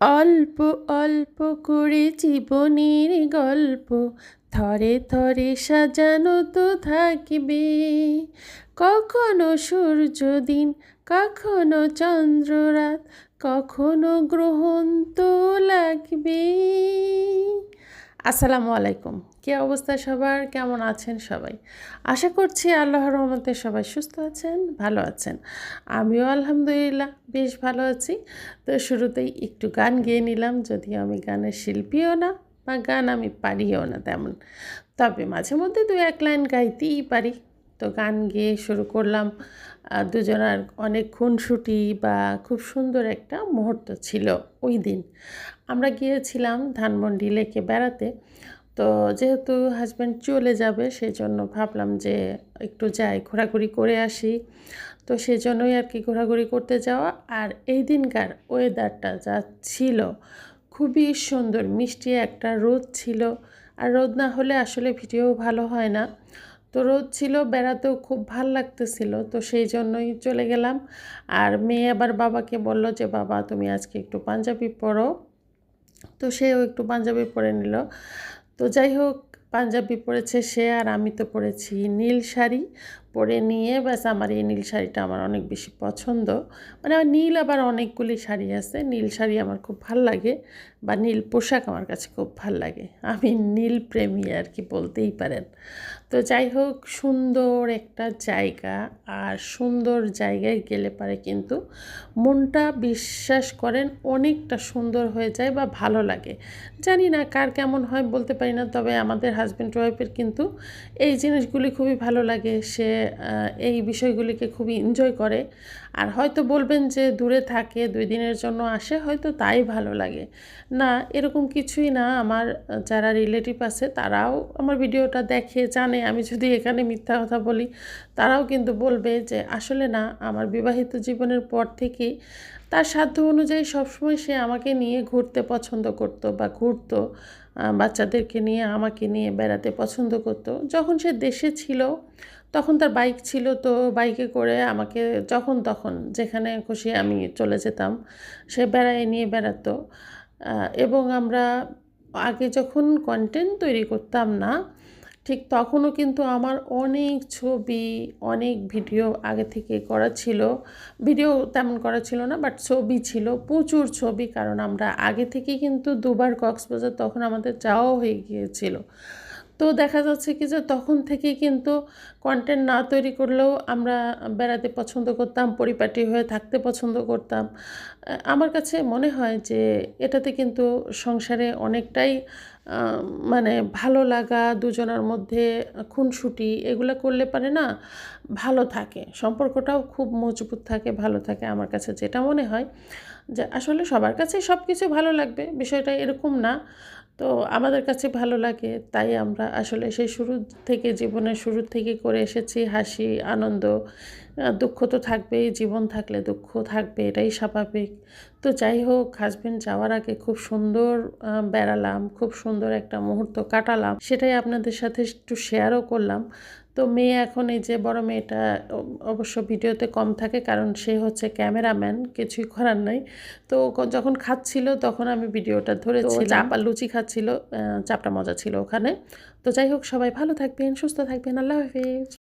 অল্প অল্প করে জীবনের গল্প থরে থরে সাজানো তো থাকবে। কখনো সূর্য দিন কখনো চন্দ্ররাত, কখনো গ্রহণ তো লাগবে। আসসালামু আলাইকুম। কী অবস্থা সবার? কেমন আছেন সবাই? আশা করছি আল্লাহ রহমতে সবাই সুস্থ আছেন, ভালো আছেন। আমিও আলহামদুলিল্লাহ বেশ ভালো আছি। তো শুরুতেই একটু গান গেয়ে নিলাম, যদিও আমি গানের শিল্পীও না বা গান আমি পারিও না তেমন। তবে মাঝে মধ্যে দু এক লাইন গাইতেই পারি। তো গান গেয়ে শুরু করলাম। দুজনার অনেক খুনসুটি বা খুব সুন্দর একটা মুহূর্ত ছিল ওই দিন। আমরা গিয়েছিলাম ধানমন্ডি লেকে বেড়াতে। তো যেহেতু হাজব্যান্ড চলে যাবে সেই জন্য ভাবলাম যে একটু যাই, ঘোরাঘুরি করে আসি। তো সেই জন্যই আর কি ঘোরাঘুরি করতে যাওয়া। আর এই দিনকার ওয়েদারটা যা ছিল, খুবই সুন্দর, মিষ্টি একটা রোদ ছিল। আর রোদ না হলে আসলে ভিডিও ভালো হয় না। তো রোদ ছিল বেড়াতেও খুব ভালো লাগতেছিল, তো সেই জন্যই চলে গেলাম। আর মেয়ে আবার বাবাকে বলল যে, বাবা, তুমি আজকে একটু পাঞ্জাবি পরো। তো সেও একটু পাঞ্জাবি পরে নিল। তো যাই হোক, পাঞ্জাবি পরেছে সে আর আমি তো পরেছি নীল শাড়ি। পরে নিয়ে ব্যাস আমার এই নীল শাড়িটা আমার অনেক বেশি পছন্দ। মানে আমার নীল আবার অনেকগুলি শাড়ি আছে, নীল শাড়ি আমার খুব ভালো লাগে বা নীল পোশাক আমার কাছে খুব ভালো লাগে। আমি নীল প্রেমী আর কি বলতেই পারেন। তো যাই হোক, সুন্দর একটা জায়গা আর সুন্দর জায়গায় গেলে পারে কিন্তু মনটা বিশ্বাস করেন অনেকটা সুন্দর হয়ে যায় বা ভালো লাগে। জানি না কার কেমন হয় বলতে পারি না, তবে আমাদের হাজব্যান্ড ওয়াইফের কিন্তু এই জিনিসগুলি খুবই ভালো লাগে। সে এই বিষয়গুলিকে খুবই এনজয় করে। আর হয়তো বলবেন যে দূরে থাকে, দুই দিনের জন্য আসে, হয়তো তাই ভালো লাগে। না, এরকম কিছুই না। আমার যারা রিলেটিভ আছে, তারাও আমার ভিডিওটা দেখে, জানে। আমি যদি এখানে মিথ্যা কথা বলি, তারাও কিন্তু বলবে যে, আসলে না, আমার বিবাহিত জীবনের পর থেকেই তার সাধ্য অনুযায়ী সবসময় সে আমাকে নিয়ে ঘুরতে পছন্দ করতো বা ঘুরতো বাচ্চাদেরকে নিয়ে, আমাকে নিয়ে বেড়াতে পছন্দ করতো। যখন সে দেশে ছিল তখন তার বাইক ছিল তো বাইকে করে আমাকে যখন তখন যেখানে খুশি আমি চলে যেতাম, সে বেড়ায় নিয়ে বেড়াতো। এবং আমরা আগে যখন কন্টেন্ট তৈরি করতাম না, ঠিক তখনও কিন্তু আমার অনেক ছবি, অনেক ভিডিও আগে থেকে করা ছিল। ভিডিও তেমন করা ছিল না বাট ছবি ছিল, প্রচুর ছবি, কারণ আমরা আগে থেকে কিন্তু দুবার কক্সবাজার তখন আমাদের যাওয়াও হয়ে গিয়েছিল। তো দেখা যাচ্ছে কি যে তখন থেকেই কিন্তু কন্টেন্ট না তৈরি করলেও আমরা বেড়াতে পছন্দ করতাম, পরিপাটি হয়ে থাকতে পছন্দ করতাম। আমার কাছে মনে হয় যে এটাতে কিন্তু সংসারে অনেকটাই মানে ভালো লাগা, দুজনের মধ্যে খুনসুটি এগুলো করলে পারে না, ভালো থাকে। সম্পর্কটাও খুব মজবুত থাকে, ভালো থাকে আমার কাছে যেটা মনে হয়। যে আসলে সবার কাছে সব কিছু ভালো লাগবে, বিষয়টা এরকম না। তো আমাদের কাছে ভালো লাগে, তাই আমরা আসলে সেই শুরু থেকে, জীবনের শুরু থেকে করে এসেছি, হাসি, আনন্দ দুঃখ তো থাকবেই, জীবন থাকলে দুঃখ থাকবে, এটাই স্বাভাবিক। তো যাই হোক হাজব্যান্ড যাওয়ার আগে খুব সুন্দর বেড়ালাম, খুব সুন্দর একটা মুহূর্ত কাটালাম, সেটাই আপনাদের সাথে একটু শেয়ারও করলাম। তো মেয়ে এখন এই যে বড় মেয়েটা অবশ্য ভিডিওতে কম থাকে কারণ সে হচ্ছে ক্যামেরাম্যান কিছুই করার নাই। তো যখন খাচ্ছিল তখন আমি ভিডিওটা ধরেছি। চাপ আর লুচি খাচ্ছিল চাপটা মজা ছিল ওখানে। তো যাই হোক সবাই ভালো থাকবেন সুস্থ থাকবেন। আল্লাহ হাফিজ।